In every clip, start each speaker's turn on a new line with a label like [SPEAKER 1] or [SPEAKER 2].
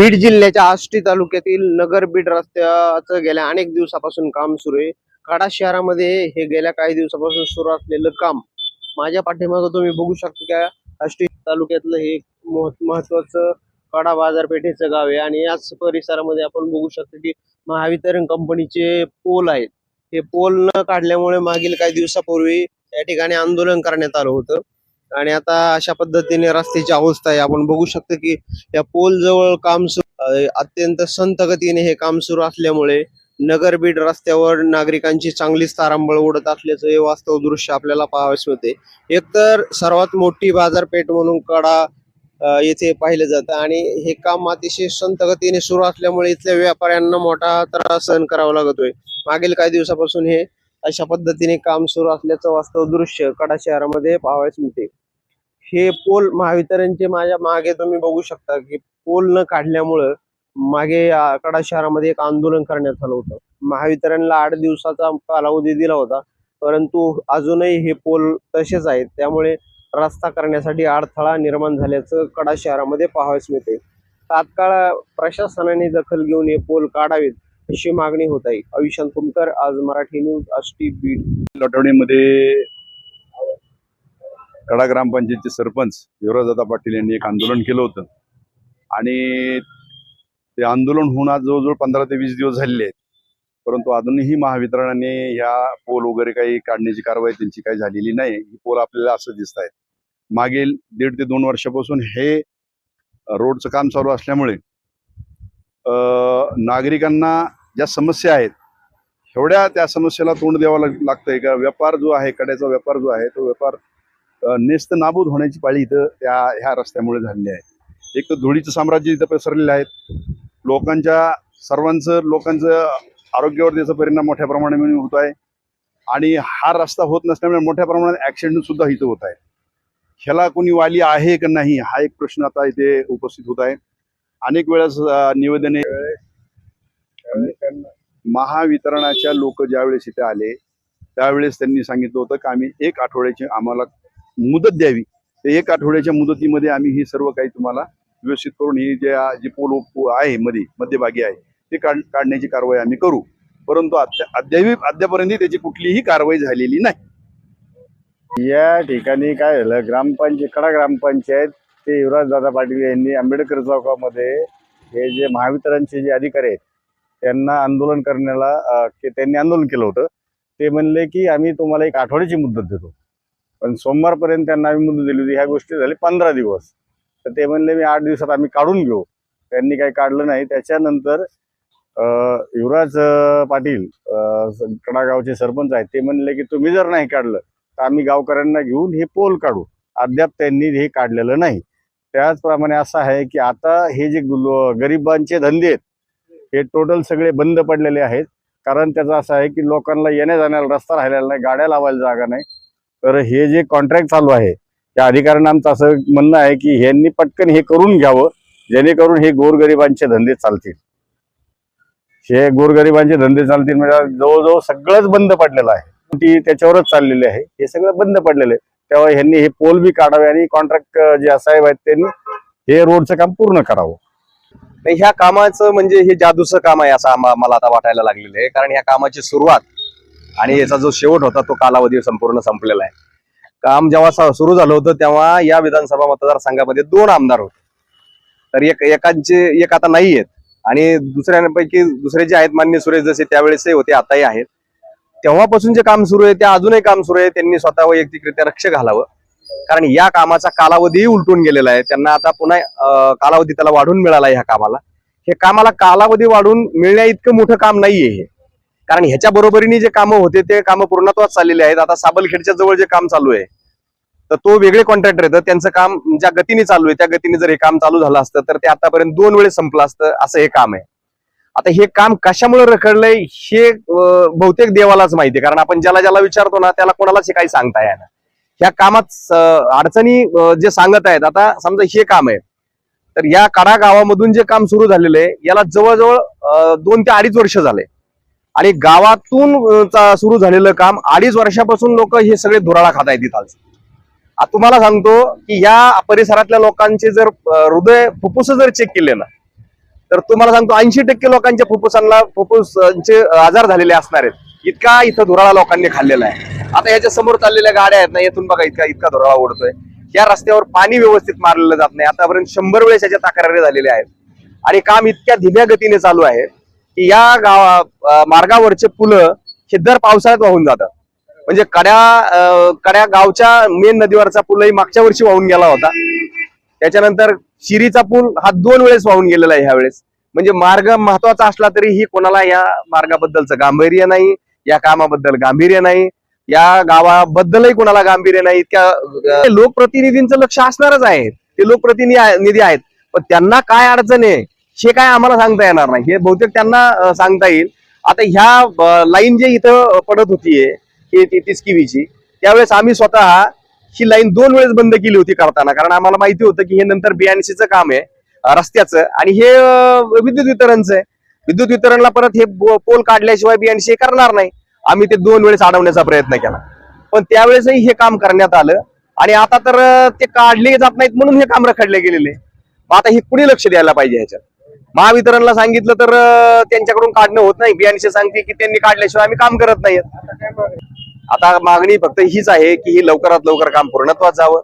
[SPEAKER 1] बीड जिल्ह्याच्या आष्टी तालुक्यातील नगर बीड रस्त्याचं गेल्या अनेक दिवसापासून काम सुरू आहे. काडा शहरामध्ये हे गेल्या काही दिवसापासून सुरू असलेलं काम माझ्या पाठीमागं तुम्ही बघू शकता का आष्टी तालुक्यातलं हे महत्वाचं काडा बाजारपेठेचं गाव आहे. आणि याच परिसरामध्ये आपण बघू शकतो की महावितरण कंपनीचे पोल आहेत. हे पोल न काढल्यामुळे मागील काही दिवसापूर्वी या ठिकाणी आंदोलन करण्यात आलं होतं. आणि आता अशा पद्धतीने रस्त्याची अवस्था आहे. आपण बघू शकतो की या पोल जवळ काम सुरू अत्यंत संत गतीने हे काम सुरू असल्यामुळे नगर बीड रस्त्यावर नागरिकांची चांगलीच तारांबळ उडत असल्याचं हे वास्तव दृश्य आपल्याला पाहावयास मिळते. एकतर सर्वात मोठी बाजारपेठ म्हणून कडा येथे पाहिलं जातं आणि हे काम अतिशय संत गतीने सुरू असल्यामुळे इथल्या व्यापाऱ्यांना मोठा त्रास सहन करावा लागतोय. मागील काही दिवसापासून हे अशा पद्धतीने काम सुरू असल्याचं वास्तव दृश्य कडा शहरामध्ये पाहावयास मिळते. हे पोल महावितरणचे माझ्या मागे तुम्ही बघू शकता की पोल न काढल्यामुळं मागे कडा शहरामध्ये एक आंदोलन करण्यात आलं होतं. महावितरणला आठ दिवसाचा कालावधी दिला होता परंतु अजूनही हे पोल तसेच आहेत. त्यामुळे रस्ता करण्यासाठी अडथळा निर्माण झाल्याचं कडा शहरामध्ये पाहावयास मिळते तात्काळ प्रशासनाने दखल घेऊन हे पोल काढावेत अशी मागणी होत आहे. अविशांत कुमकर आज मराठी न्यूज आष्टी बीड
[SPEAKER 2] लटवणीमध्ये कडा ग्रामपंचायतचे सरपंच युवराजदादा पाटील यांनी एक आंदोलन केलं होतं. आणि ते आंदोलन होऊन आज जवळजवळ पंधरा ते वीस दिवस झालेले आहेत. परंतु अजूनही महावितरणाने ह्या पोल वगैरे काही काढण्याची कारवाई त्यांची काही झालेली नाही. ही पोल आपल्याला असं दिसत आहेत. मागील दीड ते दोन वर्षापासून हे रोडचं काम चालू असल्यामुळे नागरिकांना ज्या समस्या आहेत एवढ्या त्या समस्येला तोंड द्यावं लाग- लागतंय का? व्यापार जो आहे कड्याचा व्यापार जो आहे तो व्यापार नेस्त नाबूद होण्याची पाळी इथं त्या ह्या रस्त्यामुळे झालेली आहे. एक तर धुळीचं साम्राज्य इथं पसरलेलं आहे. लोकांच्या सर्वांचं लोकांचं आरोग्यावर त्याचा परिणाम मोठ्या प्रमाणामध्ये होत आहे. आणि हा रस्ता होत नसल्यामुळे मोठ्या प्रमाणात ॲक्सिडेंट सुद्धा इथं होत आहे. ह्याला कोणी वाली आहे का नाही हा एक प्रश्न आता इथे उपस्थित होत आहे. अनेक वेळेस निवेदने महावितरणाच्या लोक ज्यावेळेस इथे आले त्यावेळेस त्यांनी सांगितलं होतं की आम्ही एक आठवड्याची आम्हाला मुदत द्यावी. एक आठवड्याच्या मुदतीमध्ये आम्ही ही सर्व काही तुम्हाला व्यवस्थित करून ही जे जी पोल आहे मध्ये मध्यभागी आहे ते काढ काढण्याची कारवाई आम्ही करू. परंतु अद्या अद्याप अद्यापर्यंत त्याची कुठलीही कारवाई झालेली नाही.
[SPEAKER 3] या ठिकाणी काय झालं ग्रामपंचायत कडा ग्रामपंचायत ते युवराजदादा पाटील यांनी आंबेडकर चौकामध्ये हे जे महावितरणचे जे अधिकारी आहेत त्यांना आंदोलन करण्याला की त्यांनी आंदोलन केलं होतं. ते म्हणले की आम्ही तुम्हाला एक आठवड्याची मुदत देतो. पण सोमवारपर्यंत त्यांना आम्ही मुदत दिली होती. ह्या गोष्टी झाली पंधरा दिवस. तर ते म्हणले मी आठ दिवसात आम्ही काढून घेऊ. त्यांनी काही काढलं नाही. त्याच्यानंतर युवराज पाटील कडागावचे सरपंच आहेत ते म्हणले की तुम्ही जर नाही काढलं तर आम्ही गावकऱ्यांना घेऊन हे पोल काढू. अद्याप त्यांनी हे काढलेलं नाही. त्याचप्रमाणे असं आहे की आता हे जे गरिबांचे धंदे आहेत हे टोटल सगळे बंद पडलेले आहेत. कारण त्याचं असं आहे की लोकांना येण्या जाण्याला रस्ता राहिलेला नाही गाड्या लावायला जागा नाही. तर हे जे कॉन्ट्रॅक्ट चालू आहे त्या अधिकाऱ्यांना आमचं असं म्हणणं आहे की ह्यांनी पटकन हे करून घ्यावं जेणेकरून हे गोरगरिबांचे धंदे चालतील. हे गोरगरिबांचे धंदे चालतील म्हणजे जवळजवळ सगळंच बंद पडलेलं आहे. ती त्याच्यावरच चाललेली आहे. हे सगळं बंद पडलेलं आहे. तेव्हा ह्यांनी हे पोल बी काढावे आणि कॉन्ट्रॅक्ट जे साहेब आहेत त्यांनी हे रोडचं काम पूर्ण करावं.
[SPEAKER 4] ह्या कामाचं म्हणजे हे जादूचं काम आहे असं मला आता वाटायला लागलेलं आहे. कारण ह्या कामाची सुरुवात आणि याचा जो शेवट होता तो कालावधी संपूर्ण संपलेला आहे. काम जेव्हा सुरू झालं होतं तेव्हा या विधानसभा मतदारसंघामध्ये दोन आमदार होते. तर एक एकांचे एक आता नाही आहेत. आणि दुसऱ्यांपैकी दुसरे जे आहेत मान्य सुरेश जसे त्यावेळेसही होते आताही आहेत. तेव्हापासून जे काम सुरू आहे ते अजूनही काम सुरू आहे. त्यांनी स्वतः वैयक्तिकरित्या लक्ष घालावं. कारण या कामाचा कालावधीही उलटून गेलेला आहे. त्यांना आता पुन्हा कालावधी त्याला वाढून मिळाला ह्या कामाला. हे कामाला कालावधी वाढून मिळण्या इतकं मोठं काम नाहीये हे. कारण ह्याच्या बरोबरीने जे कामं होते ते कामं पूर्णत्वात चाललेले आहेत. आता साबलखेडच्या जवळ जे काम चालू आहे तर तो वेगळे कॉन्ट्रॅक्टर येतं त्यांचं काम ज्या गतीने चालू आहे त्या गतीने जर हे काम चालू झालं असतं तर ते आतापर्यंत दोन वेळेस संपलं असतं असं हे काम आहे. आता हे काम कशामुळे रखडलंय हे बहुतेक देवालाच माहिती आहे. कारण आपण ज्याला ज्याला विचारतो ना त्याला कोणालाच हे काही सांगता येणार ह्या कामात अडचणी जे सांगत आहेत आता समजा हे काम आहे तर या काडा गावामधून जे काम सुरू झालेलं आहे याला जवळजवळ दोन ते अडीच वर्ष झाले. आणि गावातून चा- सुरू झालेलं काम अडीच वर्षापासून लोक हे सगळे धुराळा खात आहेत इथं. तुम्हाला सांगतो की या परिसरातल्या लोकांचे जर हृदय फुफ्फुस जर चेक केले ना तर तुम्हाला सांगतो ऐंशी टक्के लोकांच्या फुफ्फुसांना फुफ्फुसांचे आजार झालेले असणार आहेत. इतका इथं धुराळा लोकांनी खाल्लेला आहे. आता याच्या समोर चाललेल्या गाड्या आहेत ना येथून बघा इतका इतका धुराळा ओढतोय. या रस्त्यावर पाणी व्यवस्थित मारलेलं जात नाही. आतापर्यंत शंभर वेळेस याच्या तक्रारी झालेल्या आहेत. आणि काम इतक्या धीम्या गतीने चालू आहे. की या गावा मार्गावरचे पुलं हे दर पावसाळ्यात वाहून जातात. म्हणजे कड्या कड्या गावच्या मेन नदीवरचा पूलही मागच्या वर्षी वाहून गेला होता. त्याच्यानंतर शिरीचा पूल हा दोन वेळेस वाहून गेलेला आहे ह्या वेळेस म्हणजे मार्ग महत्त्वाचा असला तरीही कोणाला या मार्गाबद्दलचं गांभीर्य नाही या कामाबद्दल गांभीर्य नाही या गावाबद्दलही कोणाला गांभीर्य नाही इतक्या लोकप्रतिनिधींचं लक्ष असणारच आहे. ते लोकप्रतिनिधी निधी आहेत. पण त्यांना काय अडचण आहे? हे काय आम्हाला सांगता येणार नाही. हे बहुतेक त्यांना सांगता येईल. आता ह्या लाईन जे इथं पडत होतीये ही किवीची त्यावेळेस आम्ही स्वतः ही लाईन दोन वेळेस बंद केली होती करताना. कारण आम्हाला माहिती होतं की हे नंतर बीएनसीचं काम आहे रस्त्याचं. आणि हे विद्युत वितरणचं आहे. विद्युत वितरणला परत हे पोल काढल्याशिवाय बीएनसी करणार नाही. आम्ही ते दोन वेळेस अडवण्याचा प्रयत्न केला. पण त्यावेळेसही हे काम करण्यात आलं. आणि आता तर ते काढले जात नाहीत म्हणून हे काम रखडले गेलेले. मग आता हे कुणी लक्ष द्यायला पाहिजे ह्याच्यात? महावितरणला सांगितलं तर त्यांच्याकडून काढणं होत नाही. बियाणशी सांगते की त्यांनी काढल्याशिवाय आम्ही काम करत नाही. आता मागणी फक्त हीच आहे की ही लवकरात लवकर काम पूर्णत्वात जावं.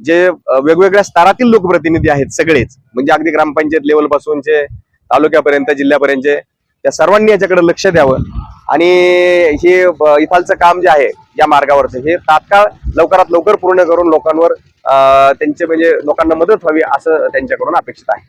[SPEAKER 4] जे वेगवेगळ्या स्तरातील लोकप्रतिनिधी आहेत सगळेच म्हणजे अगदी ग्रामपंचायत लेवल पासूनचे तालुक्यापर्यंत जिल्ह्यापर्यंत त्या सर्वांनी याच्याकडे लक्ष द्यावं. आणि हे इफालचं इथालचं काम जे आहे या मार्गावरचं हे तात्काळ लवकरात लवकर पूर्ण करून लोकांवर त्यांचे म्हणजे लोकांना मदत व्हावी असं त्यांच्याकडून अपेक्षित आहे.